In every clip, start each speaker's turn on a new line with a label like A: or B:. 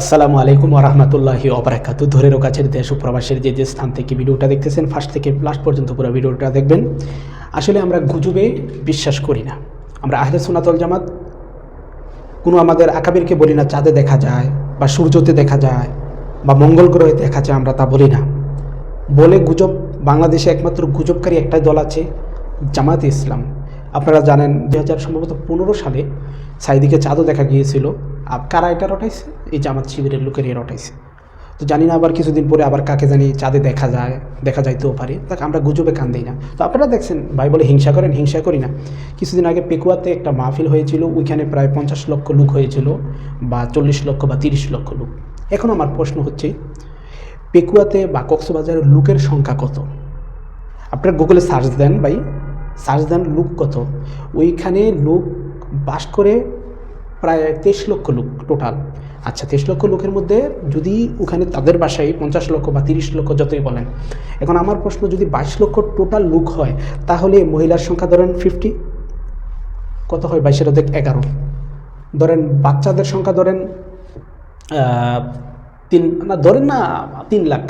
A: আসসালামু আলাইকুম রহমতুল্লাহি অবরাকাত ধরেরও কাছের দেশ ও প্রবাসের যে যে স্থান থেকে ভিডিওটা দেখতেছেন ফার্স্ট থেকে লাস্ট পর্যন্ত পুরো ভিডিওটা দেখবেন। আসলে আমরা গুজবে বিশ্বাস করি না। আমরা আহলে সোনাতল জামাত, কোনো আমাদের আকাবিরকে বলি না, চাঁদে দেখা যায় বা সূর্যতে দেখা যায় বা মঙ্গল গ্রহে দেখা যায়, আমরা তা বলি না। বলে গুজব, বাংলাদেশে একমাত্র গুজবকারী একটাই দল আছে জামাতে ইসলাম। আপনারা জানেন দু হাজার সম্ভবত পনেরো সালে সাইদিকে চাঁদও দেখা গিয়েছিল। আর কারা এটা রটাইছে? এই জামাত শিবিরের লোকের এ রটাইছে তো জানি না আবার কিছুদিন পরে আবার কাকে জানি চাঁদে দেখা যায়, দেখা যাইতেও পারে। দেখ, আমরা গুজবে কান দিই না। তো আপনারা দেখছেন, ভাই বলে হিংসা করেন, হিংসা করি না। কিছুদিন আগে পেকুয়াতে একটা মাহফিল হয়েছিল, ওইখানে প্রায় পঞ্চাশ লক্ষ লোক হয়েছিল, বা চল্লিশ লক্ষ বা তিরিশ লক্ষ লোক। এখন আমার প্রশ্ন হচ্ছে, পেকুয়াতে বা কক্সবাজারের লোকের সংখ্যা কত? আপনারা গুগলে সার্চ দেন ভাই। সার্চ দেন লোক কত? ওইখানে লোক বাস করে প্রায় তেইশ লক্ষ লোক টোটাল আচ্ছা তেইশ লক্ষ লোকের মধ্যে যদি ওখানে তাদের বাসায় পঞ্চাশ লক্ষ বা তিরিশ লক্ষ যতই বলেন, এখন আমার প্রশ্ন যদি বাইশ লক্ষ টোটাল লোক হয়, তাহলে মহিলার সংখ্যা ধরেন ফিফটি কত হয় বাইশের অর্ধেক এগারো? ধরেন বাচ্চাদের সংখ্যা ধরেন তিন, না, ধরেন না, তিন লাখ।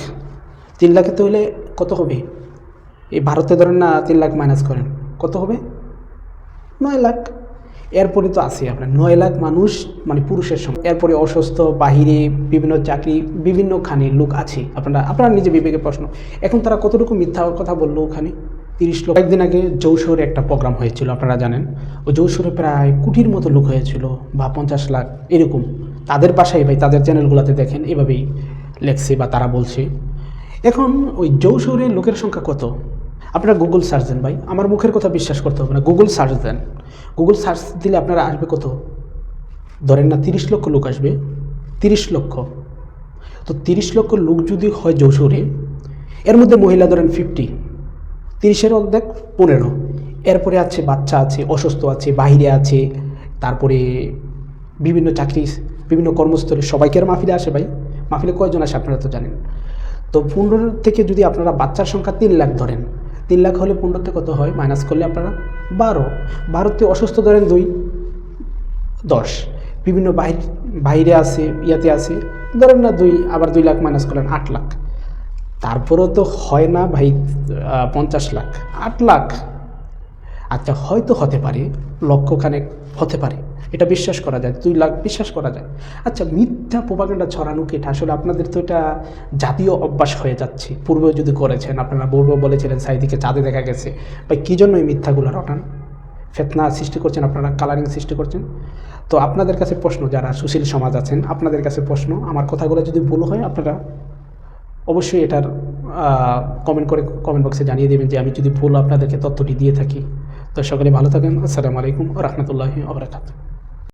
A: তিন লাখে তো হলে কত হবে? এই ভারতে ধরেন না, তিন লাখ মাইনাস করেন, কত হবে? নয় লাখ। এরপরে তো আছে আপনার নয় লাখ মানুষ মানে পুরুষের সঙ্গে এরপরে অসুস্থ, বাহিরে বিভিন্ন চাকরি বিভিন্নখানে লোক আছে। আপনারা আপনারা নিজে বিবেকে প্রশ্ন। এখন তারা কতটুকু মিথ্যা কথা বলল ওখানে? তিরিশ লোক। একদিন আগে যৌশোরে একটা প্রোগ্রাম হয়েছিল, আপনারা জানেন। ও যৌশোরে প্রায় কোটির মতো লোক হয়েছিল, বা পঞ্চাশ লাখ, এরকম। তাদের বাসায় ভাই, তাদের চ্যানেলগুলোতে দেখেন, এভাবেই লেখছে বা তারা বলছে। এখন ওই যৌশোরের লোকের সংখ্যা কত? আপনারা গুগল সার্চ দেন ভাই। আমার মুখের কথা বিশ্বাস করতে হবে না। গুগল সার্চ দেন। গুগল সার্চ দিলে আপনারা আসবে কত? ধরেন না, তিরিশ লক্ষ লোক আসবে। তিরিশ লক্ষ। তো তিরিশ লক্ষ লোক যদি হয় যৌশোরে, এর মধ্যে মহিলা ধরেন ফিফটি তিরিশের অর্ধেক পনেরো। এরপরে আছে বাচ্চা আছে, অসুস্থ আছে, বাহিরে আছে, তারপরে বিভিন্ন চাকরি, বিভিন্ন কর্মস্থলে সবাইকে আর মাহফিলে আসে ভাই। মাহফিলে কয়জন আসে আপনারা তো জানেন। তো পনেরো থেকে যদি আপনারা বাচ্চার সংখ্যা তিন লাখ ধরেন, তিন লাখ হলে পনেরোতে কত হয়? মাইনাস করলে আপনারা বারো। বারোতে অসুস্থ ধরেন দুই, দশ। বিভিন্ন বাইরে বাইরে আছে, ইয়াতে আছে, ধরেন না দুই, আবার দুই লাখ মাইনাস করলেন আট লাখ। তারপরেও তো হয় না ভাই পঞ্চাশ লাখ। আট লাখ। আচ্ছা হয়তো হতে পারে লক্ষখানেক হতে পারে। এটা বিশ্বাস করা যায়, দুই লাখ বিশ্বাস করা যায়। আচ্ছা মিথ্যা প্রোপাগান্ডা ছড়ানো কি এটা? আসলে আপনাদের তো এটা জাতীয় অভ্যাস হয়ে যাচ্ছে। পূর্বে যদি করেছেন, আপনারা পূর্বে বলেছিলেন, সাইদিকে চাঁদে দেখা গেছে। বা কী জন্য এই মিথ্যাগুলো রটান? ফেতনা সৃষ্টি করছেন আপনারা কালারিং সৃষ্টি করছেন? তো আপনাদের কাছে প্রশ্ন, যারা সুশীল সমাজ আছেন, আপনাদের কাছে প্রশ্ন, আমার কথাগুলো যদি ভুল হয়, আপনারা অবশ্যই এটার কমেন্ট করে কমেন্ট বক্সে জানিয়ে দেবেন যে আমি যদি ভুল আপনাদেরকে তথ্যটি দিয়ে থাকি। তো সকলে ভালো থাকেন, আসসালামু আলাইকুম রহমতুল্লাহি আবরাকাত